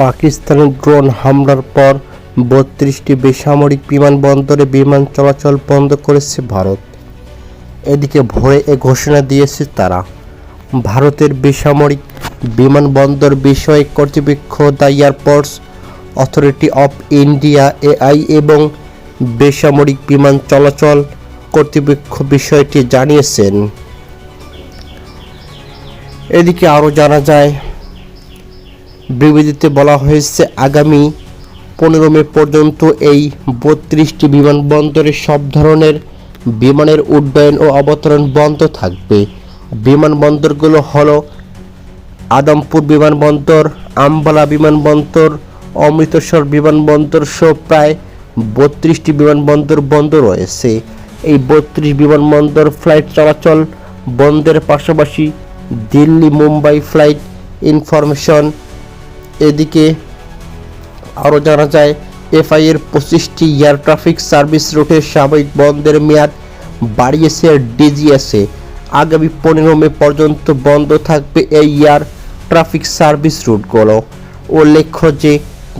পাকিস্তানের ড্রোন হামলার পর বত্রিশটি বেসামরিক বিমানবন্দরে বিমান চলাচল বন্ধ করেছে ভারত। এদিকে ভোরে এ ঘোষণা দিয়েছে তারা। ভারতের বেসামরিক বিমানবন্দর বিষয়ে কর্তৃপক্ষ the Airports Authority of India, AI এবং বেসামরিক বিমান চলাচল কর্তৃপক্ষ বিষয়টি জানিয়েছেন। এদিকে আরও জানা যায় বিবৃতিতে বলা হয়েছে, আগামী পনেরো মে পর্যন্ত এই বত্রিশটি বিমানবন্দরে সব ধরনের বিমানের উড্ডয়ন ও অবতরণ বন্ধ থাকবে। বিমানবন্দরগুলো হলো আদমপুর বিমানবন্দর, আম্বালা বিমানবন্দর, অমৃতসর বিমানবন্দর সহ প্রায় বত্রিশটি বিমানবন্দর বন্ধ রয়েছে। এই বত্রিশ বিমানবন্দর ফ্লাইট চলাচল বন্ধের পাশাপাশি দিল্লি মুম্বাই ফ্লাইট ইনফরমেশন এদিকে আরও জানা যায় এফআই এর পঁচিশটি এয়ার ট্রাফিক সার্ভিস রুটের সাময়িক বন্ধের মেয়াদ বাড়িয়েছে ডিজিএসএ আগামী পনেরো মে পর্যন্ত বন্ধ থাকবে এই এয়ার ট্রাফিক সার্ভিস রুটগুলো। উল্লেখ্য যে,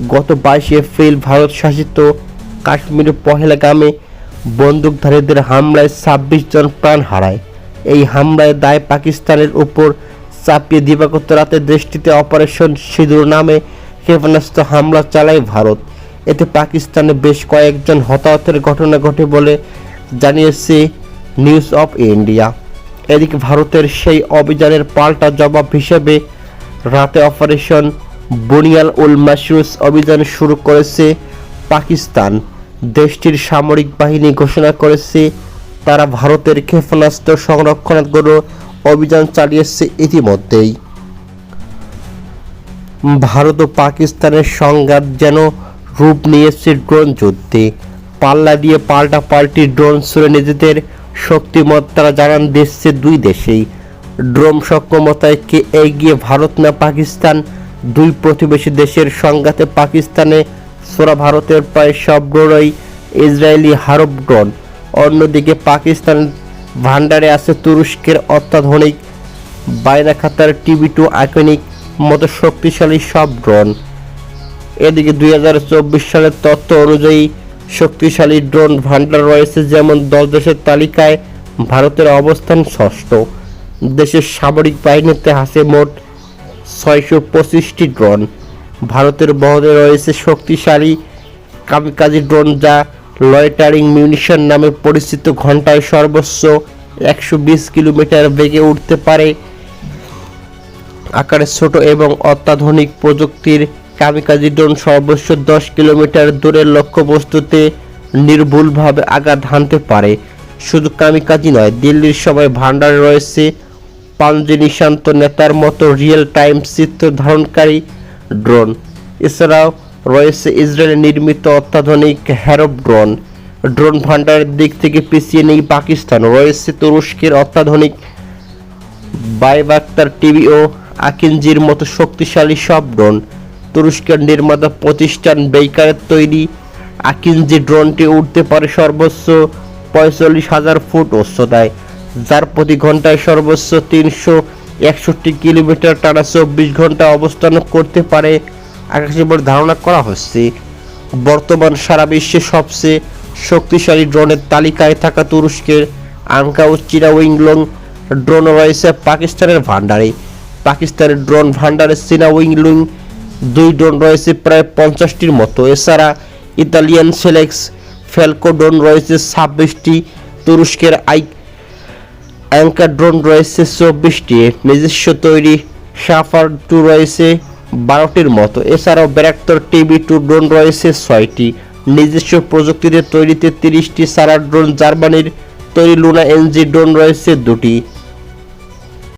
গত বাইশে এপ্রিল ভারত শাসিত কাশ্মীরের পহেলগামে বন্দুকধারীদের হামলায় ছাব্বিশ জন প্রাণ হারায়। এই হামলায় দায় পাকিস্তানের উপর চাপিয়ে দিবাগত রাতে দেশটিতে অপারেশন সিঁদুর নামে ক্ষেপণাস্ত্র হামলা চালায় ভারত। এতে পাকিস্তানে বেশ কয়েকজন হতাহতের ঘটনা ঘটে বলে জানিয়েছে নিউজ অফ ইন্ডিয়া এদিকে ভারতের সেই অভিযানের পাল্টা জবাব হিসেবে রাতে অপারেশন বুনিয়াল উল মাসুস অভিযান শুরু করেছে পাকিস্তান। দেশটির সামরিক বাহিনী ঘোষণা করেছে, তারা ভারতের ক্ষেপণাস্ত্র সংরক্ষণগুলো অভিযান চালিয়েছে ইতিমধ্যেই। ভারত ও পাকিস্তানের সংঘাত যেন রূপ নিয়েছে ড্রোন যুদ্ধে। পাল্লা দিয়ে পাল্টা পাল্টি ড্রোন ছুড়ে নিজেদের শক্তিমত্তারা জানান দিচ্ছে দুই দেশেই। ড্রোন সক্ষমতায় কে এগিয়ে ভারত না পাকিস্তান, দুই প্রতিবেশী দেশের সংঘাতে পাকিস্তানে সোরা ভারতের প্রায় সব ড্রোনই ইসরায়েলি হারব ড্রোন। অন্যদিকে পাকিস্তান ভান্ডারে আছে তুরস্কের অত্যাধুনিক বাইনা খাতার টিভি টু আইকনিক, মতো শক্তিশালী সব ড্রোন। এদিকে দুই হাজার চব্বিশ সালের তথ্য অনুযায়ী শক্তিশালী ড্রোন ভান্ডার রয়েছে, যেমন দশ দেশের তালিকায় ভারতের অবস্থান ষষ্ঠ। দেশের সামরিক বাহিনীতে আছে মোট ছয়শো পঁচিশটি ড্রোন। ভারতের বহরে রয়েছে শক্তিশালী কামিকাজি ড্রোন যা লয়টারিং মিউনিশন নামে পরিচিত ঘন্টায় সর্বোচ্চ একশো বিশ কিলোমিটার বেগে উঠতে পারে। আকারে ছোট এবং অত্যাধুনিক প্রযুক্তির কামিকাজি ড্রোন সর্বোচ্চ দশ কিলোমিটার দূরের লক্ষ্যবস্তুতে নির্ভুলভাবে আঘাত হানতে পারে। শুধু কামিকাজি নয়, দিল্লির সবাই ভান্ডারে রয়েছে। পাঞ্জি নিশান্ত নেতার মতো রিয়েল টাইম চিত্র ধারণকারী ড্রোন। এছাড়াও রয়েছে ইসরায়েল নির্মিত অত্যাধুনিক হ্যারব ড্রোন। ড্রোন ভান্ডারের দিক থেকে পিছিয়ে নেই পাকিস্তান। রয়েছে তুরস্কের অত্যাধুনিক বাইবাক্তার টিভি ও আকিনজির মতো শক্তিশালী সব ড্রোন। তুরস্কের নির্মাতা প্রতিষ্ঠান বেইকারের তৈরি আকিনজি ড্রোনটি উঠতে পারে সর্বোচ্চ পঁয়তাল্লিশ হাজার ফুট উচ্চতায়, যার প্রতি ঘন্টায় সর্বোচ্চ তিনশো একষট্টি কিলোমিটার টানা চব্বিশ ঘণ্টা অবস্থান করতে পারে আকাশে বলে ধারণা করা হচ্ছে, বর্তমান সারা বিশ্বে সবচেয়ে শক্তিশালী ড্রোনের তালিকায় থাকা তুরস্কের আঙ্কা ও চিরা উইংলং ড্রোন রয়েছে পাকিস্তানের ভান্ডারে পাকিস্তানের ড্রোন ভান্ডারে চীনা উইংলুং দুই ড্রোন রয়েছে প্রায় পঞ্চাশটির মতো। এছাড়া ইতালিয়ান সেলেক্স ফেলকো ড্রোন রয়েছে ছাব্বিশটি, তুরস্কের আই অ্যাঙ্কার ড্রোন রয়েছে চব্বিশটি, নিজস্ব তৈরি সাফার টু রয়েছে বারোটির মতো। এছাড়াও ব্যারাক্তর টিভি টু ড্রোন রয়েছে ছয়টি। নিজস্ব প্রযুক্তিতে তৈরিতে তিরিশটি সারা ড্রোন জার্মানির তৈরি লুনা এনজি ড্রোন রয়েছে দুটি।